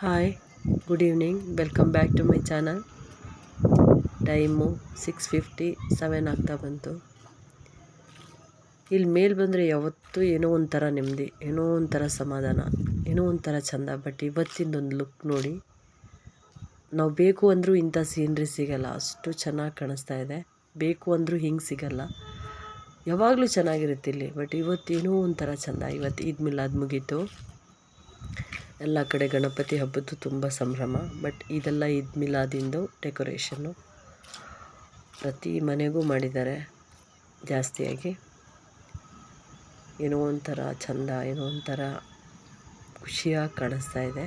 Hi good evening welcome back to my channel time six fifty seven ಆಗ್ತಾ ಬಂತು. ಇಲ್ಲಿ ಮೇಲೆ ಬಂದರೆ ಯಾವತ್ತೂ ಏನೋ ಒಂಥರ ನೆಮ್ಮದಿ, ಏನೋ ಒಂಥರ ಸಮಾಧಾನ, ಏನೋ ಒಂಥರ ಚೆಂದ. ಬಟ್ ಇವತ್ತಿಂದೊಂದು ಲುಕ್ ನೋಡಿ. ನಾವು ಬೇಕು ಅಂದರೂ ಇಂಥ ಸೀನ್ರಿ ಸಿಗಲ್ಲ. ಅಷ್ಟು ಚೆನ್ನಾಗಿ ಕಾಣಿಸ್ತಾ ಇದೆ. ಬೇಕು ಅಂದರೂ ಹಿಂಗೆ ಸಿಗಲ್ಲ. ಯಾವಾಗಲೂ ಚೆನ್ನಾಗಿರುತ್ತೆ ಇಲ್ಲಿ. ಬಟ್ ಇವತ್ತೇನೋ ಒಂಥರ ಚೆಂದ. ಇವತ್ತು ಇದ್ಮಿಲ್ಲ ಅದು ಮುಗೀತು. ಎಲ್ಲ ಕಡೆ ಗಣಪತಿ ಹಬ್ಬದ್ದು ತುಂಬ ಸಂಭ್ರಮ, ಬಟ್ ಇದೆಲ್ಲ ಈದ್ ಮಿಲಾದಿಂದು ಡೆಕೋರೇಷನ್ನು ಪ್ರತಿ ಮನೆಗೂ ಮಾಡಿದ್ದಾರೆ ಜಾಸ್ತಿಯಾಗಿ. ಏನೋ ಒಂಥರ ಚೆಂದ, ಏನೋ ಒಂಥರ ಖುಷಿಯಾಗಿ ಕಾಣಿಸ್ತಾ ಇದೆ.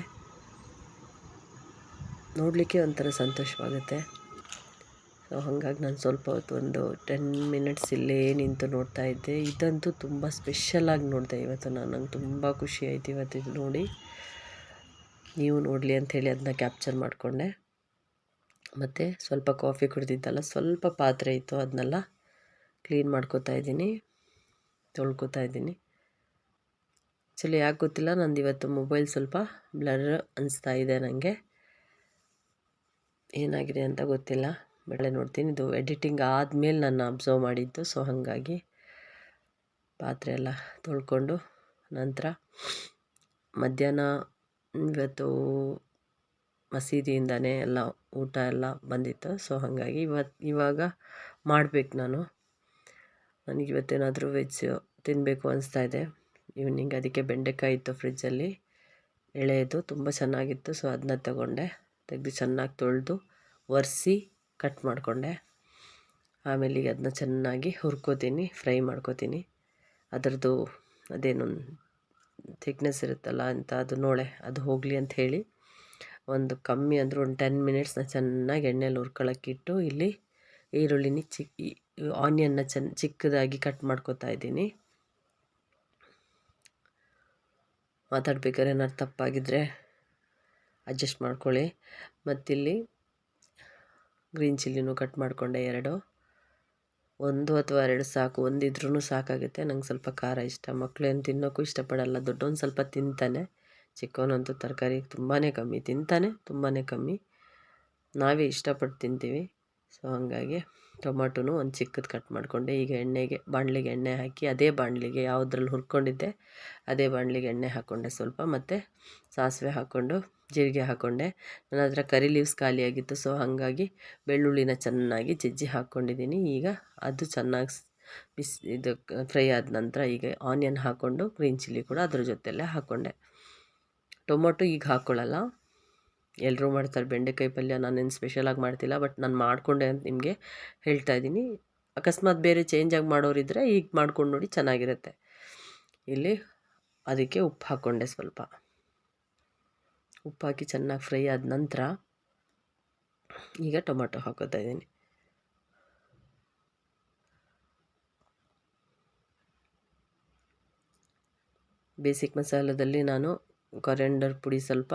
ನೋಡಲಿಕ್ಕೆ ಒಂಥರ ಸಂತೋಷವಾಗುತ್ತೆ. ಹಾಗಾಗಿ ನಾನು ಸ್ವಲ್ಪ ಹೊತ್ತು ಒಂದು ಟೆನ್ ಮಿನಿಟ್ಸ್ ಇಲ್ಲೇ ನಿಂತು ನೋಡ್ತಾ ಇದ್ದೆ. ಇದಂತೂ ತುಂಬ ಸ್ಪೆಷಲಾಗಿ ನೋಡಿದೆ. ಇವತ್ತು ನಾನು ನಂಗೆ ತುಂಬ ಖುಷಿ ಆಯ್ತು ಇವತ್ತು ಇದು ನೋಡಿ. ನೀವು ನೋಡಲಿ ಅಂಥೇಳಿ ಅದನ್ನ ಕ್ಯಾಪ್ಚರ್ ಮಾಡಿಕೊಂಡೆ. ಮತ್ತು ಸ್ವಲ್ಪ ಕಾಫಿ ಕುಡಿದಿದ್ದಲ್ಲ, ಸ್ವಲ್ಪ ಪಾತ್ರೆ ಇತ್ತು ಅದನ್ನೆಲ್ಲ ಕ್ಲೀನ್ ಮಾಡ್ಕೋತಾ ಇದ್ದೀನಿ, ತೊಳ್ಕೊತಾ ಇದ್ದೀನಿ. ಆ್ಯಕ್ಚುಲಿ ಯಾಕೆ ಗೊತ್ತಿಲ್ಲ, ನಂದು ಇವತ್ತು ಮೊಬೈಲ್ ಸ್ವಲ್ಪ ಬ್ಲರ್ ಅನಿಸ್ತಾ ಇದೆ ನನಗೆ ಏನಾಗಿದೆ ಅಂತ ಗೊತ್ತಿಲ್ಲ. ಬೆಳೆ ನೋಡ್ತೀನಿ. ಇದು ಎಡಿಟಿಂಗ್ ಆದಮೇಲೆ ನಾನು ಅಬ್ಸರ್ವ್ ಮಾಡಿದ್ದು. ಸೊ ಹಾಗಾಗಿ ಪಾತ್ರೆ ಎಲ್ಲ ತೊಳ್ಕೊಂಡು ನಂತರ ಮಧ್ಯಾಹ್ನ ಇವತ್ತು ಮಸೀದಿಯಿಂದನೇ ಎಲ್ಲ ಊಟ ಎಲ್ಲ ಬಂದಿತ್ತು. ಸೊ ಹಾಗಾಗಿ ಇವತ್ತು ಇವಾಗ ಮಾಡಬೇಕು ನಾನು. ನನಗೆ ಇವತ್ತೇನಾದರೂ ವೆಜ್ ತಿನ್ನಬೇಕು ಅನಿಸ್ತಾ ಇದೆ. ಈವ್ನಿಂಗ್ ಅದಕ್ಕೆ ಬೆಂಡೆಕಾಯಿ ಇತ್ತು ಫ್ರಿಜ್ಜಲ್ಲಿ ಎಳೆಯದು ತುಂಬ ಚೆನ್ನಾಗಿತ್ತು. ಸೊ ಅದನ್ನ ತಗೊಂಡೆ. ತೆಗೆದು ಚೆನ್ನಾಗಿ ತೊಳೆದು ಒರೆಸಿ ಕಟ್ ಮಾಡಿಕೊಂಡೆ. ಆಮೇಲೆ ಈಗ ಅದನ್ನ ಚೆನ್ನಾಗಿ ಹುರ್ಕೋತೀನಿ, ಫ್ರೈ ಮಾಡ್ಕೋತೀನಿ. ಅದರದ್ದು ಅದೇನು ಥಿಕ್ನೆಸ್ ಇರುತ್ತಲ್ಲ ಅಂತ ಅದು ನೋಳೆ ಅದು ಹೋಗಲಿ ಅಂತ ಹೇಳಿ. ಒಂದು ಕಮ್ಮಿ ಅಂದರೂ ಒಂದು ಟೆನ್ ಮಿನಿಟ್ಸ್ನ ಚೆನ್ನಾಗಿ ಎಣ್ಣೆಲಿ ಹುರ್ಕೊಳಕ್ಕಿಟ್ಟು ಇಲ್ಲಿ ಈರುಳ್ಳಿನ ಚಿಕ್ಕಿ ಆನಿಯನ್ನ ಚೆನ್ನ ಚಿಕ್ಕದಾಗಿ ಕಟ್ ಮಾಡ್ಕೋತಾ ಇದ್ದೀನಿ. ಮಾತಾಡ್ಬೇಕಾದ್ರೆ ಏನಾದ್ರು ತಪ್ಪಾಗಿದ್ದರೆ ಅಡ್ಜಸ್ಟ್ ಮಾಡ್ಕೊಳ್ಳಿ. ಮತ್ತಿಲ್ಲಿ ಗ್ರೀನ್ ಚಿಲ್ಲಿನೂ ಕಟ್ ಮಾಡಿಕೊಂಡೆ ಎರಡು. ಒಂದು ಅಥವಾ ಎರಡು ಸಾಕು ಒಂದಿದ್ರೂ ಸಾಕಾಗುತ್ತೆ. ನಂಗೆ ಸ್ವಲ್ಪ ಖಾರ ಇಷ್ಟ. ಮಕ್ಕಳು ಏನು ತಿನ್ನೋಕ್ಕೂ ಇಷ್ಟಪಡಲ್ಲ. ದೊಡ್ಡವನು ಸ್ವಲ್ಪ ತಿಂತಾನೆ. ಚಿಕ್ಕವನಂತೂ ತರಕಾರಿ ತುಂಬಾ ಕಮ್ಮಿ. ತಿಂತಾನೆ ತುಂಬಾ ಕಮ್ಮಿ. ನಾವೇ ಇಷ್ಟಪಟ್ಟು ತಿಂತೀವಿ. ಸೊ, ಹಾಗಾಗಿ ಟೊಮಾಟೋನು ಒಂದು ಚಿಕ್ಕದು ಕಟ್ ಮಾಡಿಕೊಂಡೆ. ಈಗ ಎಣ್ಣೆಗೆ, ಬಾಣಲಿಗೆ ಎಣ್ಣೆ ಹಾಕಿ, ಅದೇ ಬಾಣಲಿಗೆ ಯಾವುದ್ರಲ್ಲಿ ಹುರ್ಕೊಂಡಿದ್ದೆ, ಅದೇ ಬಾಣಲಿಗೆ ಎಣ್ಣೆ ಹಾಕ್ಕೊಂಡೆ ಸ್ವಲ್ಪ. ಮತ್ತು ಸಾಸಿವೆ ಹಾಕ್ಕೊಂಡು ಜೀರಿಗೆ ಹಾಕ್ಕೊಂಡೆ ನನ್ನ ಹತ್ರ ಕರಿ ಲೀವ್ಸ್ ಖಾಲಿಯಾಗಿತ್ತು ಸೊ ಹಾಗಾಗಿ ಬೆಳ್ಳುಳ್ಳಿನ ಚೆನ್ನಾಗಿ ಜಜ್ಜಿ ಹಾಕ್ಕೊಂಡಿದ್ದೀನಿ ಈಗ ಅದು ಚೆನ್ನಾಗಿ ಬಿಸಿ, ಇದು ಫ್ರೈ ಆದ ನಂತರ ಈಗ ಆನಿಯನ್ ಹಾಕ್ಕೊಂಡು ಗ್ರೀನ್ ಚಿಲ್ಲಿ ಕೂಡ ಅದ್ರ ಜೊತೆಯಲ್ಲೇ ಹಾಕ್ಕೊಂಡೆ ಟೊಮೊಟೊ ಈಗ ಹಾಕ್ಕೊಳ್ಳಲ್ಲ ಎಲ್ಲರೂ ಮಾಡ್ತಾರೆ ಬೆಂಡೆಕಾಯಿ ಪಲ್ಯ ನಾನೇನು ಸ್ಪೆಷಲಾಗಿ ಮಾಡ್ತಿಲ್ಲ ಬಟ್ ನಾನು ಮಾಡಿಕೊಂಡೆ ಅಂತ ನಿಮಗೆ ಹೇಳ್ತಾ ಇದ್ದೀನಿ. ಅಕಸ್ಮಾತ್ ಬೇರೆ ಚೇಂಜಾಗಿ ಮಾಡೋರಿದ್ದರೆ ಈಗ ಮಾಡ್ಕೊಂಡು ನೋಡಿ ಚೆನ್ನಾಗಿರುತ್ತೆ. ಇಲ್ಲಿ ಅದಕ್ಕೆ ಉಪ್ಪು ಹಾಕ್ಕೊಂಡೆ ಸ್ವಲ್ಪ. ಉಪ್ಪು ಹಾಕಿ ಚೆನ್ನಾಗಿ ಫ್ರೈ ಆದ ನಂತರ ಈಗ ಟೊಮೊಟೊ ಹಾಕೋತಾ ಇದ್ದೀನಿ. ಬೇಸಿಕ್ ಮಸಾಲದಲ್ಲಿ ನಾನು ಕೊರೆಂಡರ್ ಪುಡಿ ಸ್ವಲ್ಪ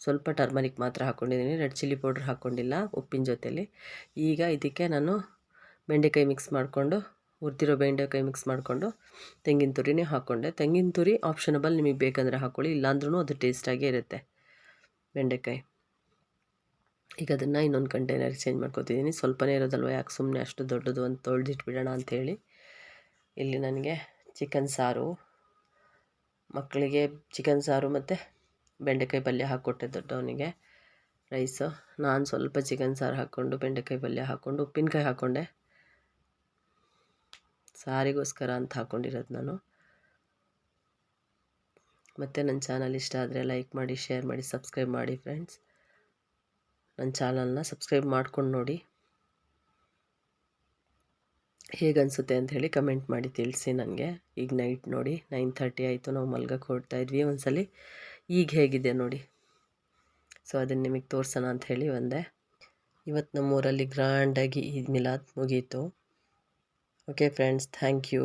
ಸ್ವಲ್ಪ ಟರ್ಮರಿಕ್ ಮಾತ್ರ ಹಾಕ್ಕೊಂಡಿದ್ದೀನಿ ರೆಡ್ ಚಿಲ್ಲಿ ಪೌಡ್ರ್ ಹಾಕ್ಕೊಂಡಿಲ್ಲ ಉಪ್ಪಿನ ಜೊತೆಯಲ್ಲಿ ಈಗ ಇದಕ್ಕೆ ನಾನು ಬೆಂಡೆಕಾಯಿ ಮಿಕ್ಸ್ ಮಾಡಿಕೊಂಡು, ಹುರಿದಿರೋ ಬೆಂಡೆಕಾಯಿ ಮಿಕ್ಸ್ ಮಾಡಿಕೊಂಡು ತೆಂಗಿನ ತುರಿನೇ ಹಾಕ್ಕೊಂಡೆ ತೆಂಗಿನ ತುರಿ ಆಪ್ಷನಬಲ್ ನಿಮಗೆ ಬೇಕಂದರೆ ಹಾಕ್ಕೊಳ್ಳಿ ಇಲ್ಲಾಂದ್ರೂ ಅದು ಟೇಸ್ಟಾಗೇ ಇರುತ್ತೆ. ಬೆಂಡೆಕಾಯಿ. ಈಗ ಅದನ್ನು ಇನ್ನೊಂದು ಕಂಟೈನರ್ಗೆ ಚೇಂಜ್ ಮಾಡ್ಕೊತಿದ್ದೀನಿ ಸ್ವಲ್ಪನೇ ಇರೋದಲ್ವ? ಯಾಕೆ ಸುಮ್ಮನೆ ಅಷ್ಟು ದೊಡ್ಡದು ಅಂತ ತೊಳೆದಿಟ್ಬಿಡೋಣ ಅಂಥೇಳಿ ಇಲ್ಲಿ ನನಗೆ ಚಿಕನ್ ಸಾರು ಮಕ್ಕಳಿಗೆ ಚಿಕನ್ ಸಾರು ಮತ್ತು ಬೆಂಡೆಕಾಯಿ ಪಲ್ಯ ಹಾಕ್ಕೊಟ್ಟೆ ದೊಡ್ಡವನಿಗೆ ರೈಸು ನಾನು ಸ್ವಲ್ಪ ಚಿಕನ್ ಸಾರು ಹಾಕ್ಕೊಂಡು, ಬೆಂಡೆಕಾಯಿ ಪಲ್ಯ ಹಾಕ್ಕೊಂಡು, ಉಪ್ಪಿನಕಾಯಿ ಹಾಕ್ಕೊಂಡೆ. ಸಾರಿಗೋಸ್ಕರ ಅಂತ ಹಾಕ್ಕೊಂಡಿರೋದು ನಾನು. ಮತ್ತು ನನ್ನ ಚಾನಲ್ ಇಷ್ಟ ಆದರೆ ಲೈಕ್ ಮಾಡಿ, ಶೇರ್ ಮಾಡಿ, ಸಬ್ಸ್ಕ್ರೈಬ್ ಮಾಡಿ ಫ್ರೆಂಡ್ಸ್. ನನ್ನ ಚಾನಲ್ನ ಸಬ್ಸ್ಕ್ರೈಬ್ ಮಾಡ್ಕೊಂಡು ನೋಡಿ. ಹೇಗನ್ಸುತ್ತೆ ಹೇಳಿ ಕಮೆಂಟ್ ಮಾಡಿ ತಿಳಿಸಿ ನನಗೆ. ಈಗ ನೈಟ್ ನೋಡಿ ನೈನ್ ಥರ್ಟಿ ಆಯಿತು. ನಾವು ಮಲ್ಗಕ್ಕೆ ಹೊರಡ್ತಾಯಿದ್ವಿ ಒಂದ್ಸಲಿ. ಈಗ ಹೇಗಿದೆ ನೋಡಿ. ಸೊ ಅದನ್ನು ನಿಮಗೆ ತೋರಿಸೋಣ ಅಂತ ಹೇಳಿ ಒಂದೆ ಇವತ್ತು ನಮ್ಮೂರಲ್ಲಿ ಗ್ರ್ಯಾಂಡಾಗಿ ಈದ್ ಮಿಲಾದ್ ಮುಗೀತು. Okay friends thank you